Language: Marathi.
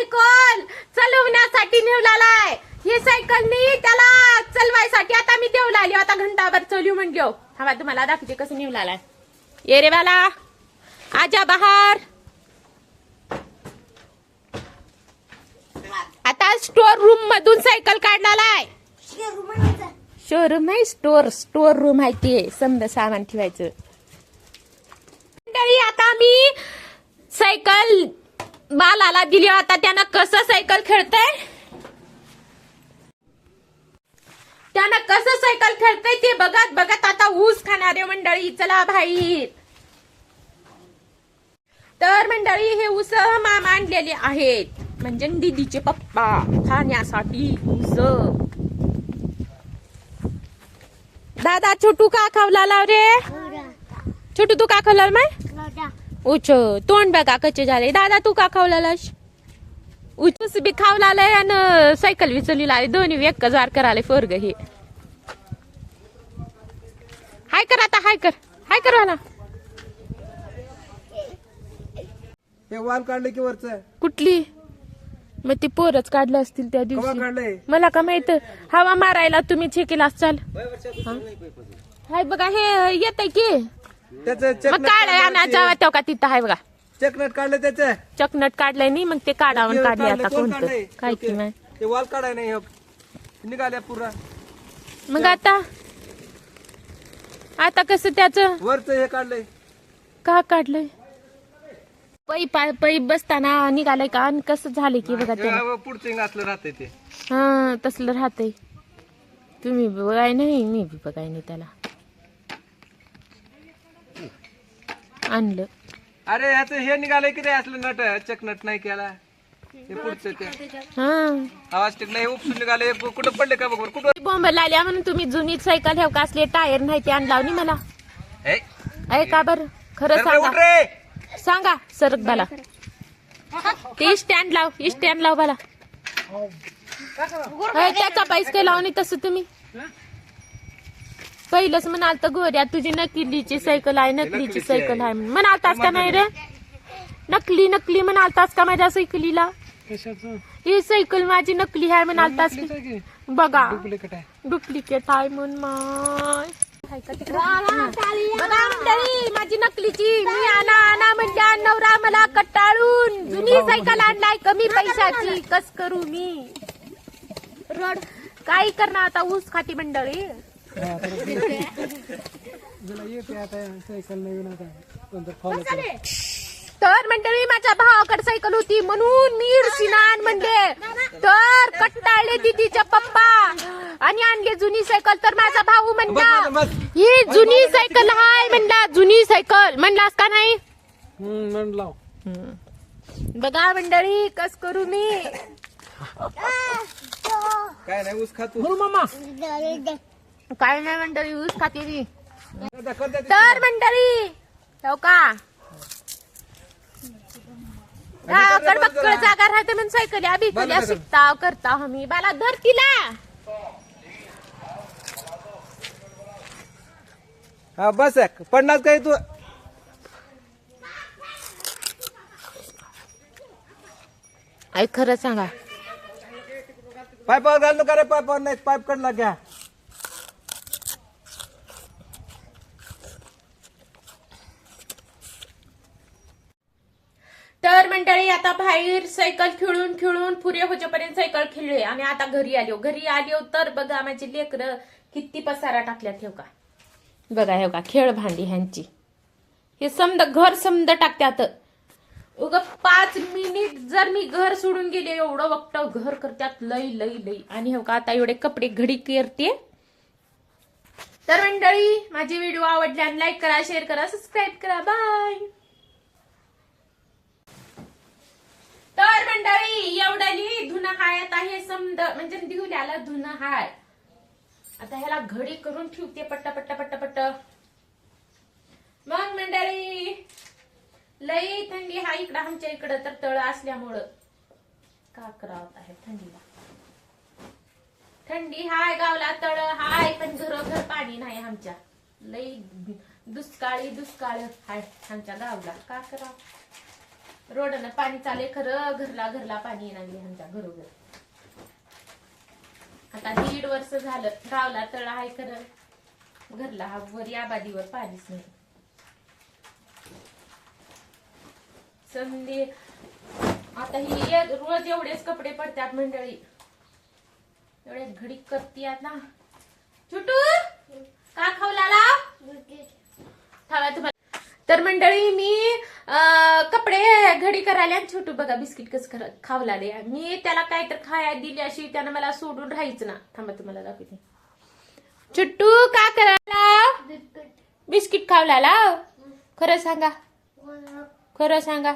सायकल चालवण्यासाठी नेवलालाय. ही सायकलनी त्याला चलवायसाठी आता मी देऊ लागली आता घंटाभर चलू घेऊ. हवा तुम्हाला दाखवते कसं नेवलालाय. ये रे बाला. आजा बहार. आता स्टोर रूम मधून सायकल काढलाय शोरूम आहे स्टोर स्टोर रूम आहे ते. समजा सामान ठेवायचं. मंडळी आता मी सायकल बालाला दिली आता त्यानं कसं सायकल खेळतय? त्यानं कसं सायकल खेळतय ते बघत बघत आता ऊस खाणारे मंडळी चला बाहेर तर मंडळी हे ऊस मामा आणलेले आहेत. म्हणजे दीदीचे पप्पा खाण्यासाठी ऊस. दादा छोटू का खावला लाव रे? छोटू तू का खावला माय उच तोंड बघा कच्चे झाले. दादा तू का खावलास उचूस बी खावलाय आणि सायकल विचरली लाय दोन्ही एक जार कराले फोरग हे. हाय कर आता हाय कर. हाय कर हे वाल काढले की वरच? कुठली? मग ते पोरच काढले असतील त्या दिवशी. मला का माहीत? हवा मारायला तुम्ही छेकेला चाल. हाय बघा हे येत की. त्याच मग काढाय आणायचा तेव्हा का तिथं हाय बघा. चकनट काढले त्याच. चकनट काढलंय नाही मग ते काढावून काढले आता कोण कोणतं? काढलंय? काय की नाही ते वाल काढाय नाही हे. निघाल्या पुरा. मग आता? आता कसं त्याच? वरच हे काढलंय. का काढलंय? पै पा- पै बसताना निघालंय का? आणि कसं झालंय की बघा त्याला हे पुढचं असलं राहतंय ते. हा तसलं राहतंय. तुम्ही बी बघाय नाही मी बी बघाय नाही त्याला. आणलं. अरे ह्याच हे निघालंय की रे असलं नट? चकनट नाही केला. हे पुढचं ते. हा. आवाज टिकला हे उपसून निघाले हे कुठं पडले का बघ? बरं, कुठं बॉम्ब लाल्या म्हणून तुम्ही जुनी सायकल ठेव का? असले टायर नाही ते आणलाव नाही मला. हे, आहे का बर? खरं उठ सांगा. रे. सांगा सरक बाला. ते स्टँड लाव स्टँड लाव बाला. अय, त्याचा पैस काय लावणी तसं तुम्ही. पहिलंच म्हणाल तर गोऱ्या तुझी नकलीची सायकल आहे नकलीची सायकल आहे. म्हणून. म्हणालतास का नाही रे? नकली नकली म्हणालतास का माझ्या सायकलीला ही सायकल माझी नकली आहे म्हणालतास की? बघा. डुप्लिकेट आहे. म्हणून माय माझी नकलीची. मी आणा आणा म्हणजे नवरा मला कटाळून. जुनी सायकल आणलाय कमी पैशाची. कस करू मी? रड. काय करणार आता ऊस खाती मंडळी? तर मंडळी माझ्या भावाकडे सायकल होती म्हणून मी सिनान म्हणले तर कट्टाळले दिदीच्या पप्पा. आणि आणले जुनी सायकल. तर माझा भाऊ म्हणला. ही जुनी सायकल हाय म्हणला जुनी सायकल. म्हणलास का नाही? बघा मंडळी कस करू मी? काय नाही ऊस खातो काय नाही मंडळी ऊस खाते ते. तर मंडळी हो का गावाकड बक्कळ जागा राहते म्हणून सायकल. आम्ही कल्या. शिकता करता आम्ही बाला धर तिला. हा बस. पडणार काय तू? आई खरं सांगा. पायपावर घाल नका रे पायपावर नाही? पाईप कडला घ्या तर मंडळी आता बाहेर सायकल खेळून खेळून पुरे होजेपर्यंत सायकल खेळले आणि आता घरी आलो. घरी आलो तर बघा माझी लेकरं किती पसारा टाकल्या ठेव का? बघा हे का खेळ भांडी ह्यांची. हे समद घर समद टाकत्यात. उग पाच मिनिट जर मी घर सोडून गेले एवढं वक्त घर करत्यात. लई लई लई. आणि हो का आता एवढे कपडे घडी करते. तर मंडळी माझे व्हिडिओ आवडल्याने लाईक करा शेअर करा सबस्क्राईब करा. बाय तर मंडळी एवढ्याली धुन हाय आता हे समद म्हणजे दिवल्याला धुन हाय. आता ह्याला घडी करून ठेवते पट्टा पट्टा पट्ट पट्ट. मग मंडळी लई थंडी हा इकडं आमच्या इकडं तर तळ असल्यामुळं. का करावं आहे थंडीला? थंडी हाय गावला तळ हाय पण घरोघर पाणी नाही आमच्या. लई दुष्काळी दुष्काळ हाय आमच्या गावला. का करावं? रोडनं पाणी चाले खरं घरला घरला पाणी येणार ह्यांच्या घरोघर. आता दीड वर्ष झालं गावला तळ आहे खरं. घरला हा वर या बादीवर पाणीच नाही. संधी आता ही रोज एवढेच कपडे पडतात मंडळी. एवढे घडी करती ना. छोटू का खावला तुम्हाला तर मंडळी मी कपडे घडी करायला आणि छोटू बघा बिस्किट कसं कर खावला मी त्याला काय तर खाया दिली अशी त्यानं मला सोडून राहायचं ना. थांबा तुम्हाला दाखवते. छोटू का करायला? बिस्किट. खावला खरं सांगा. खरं सांगा.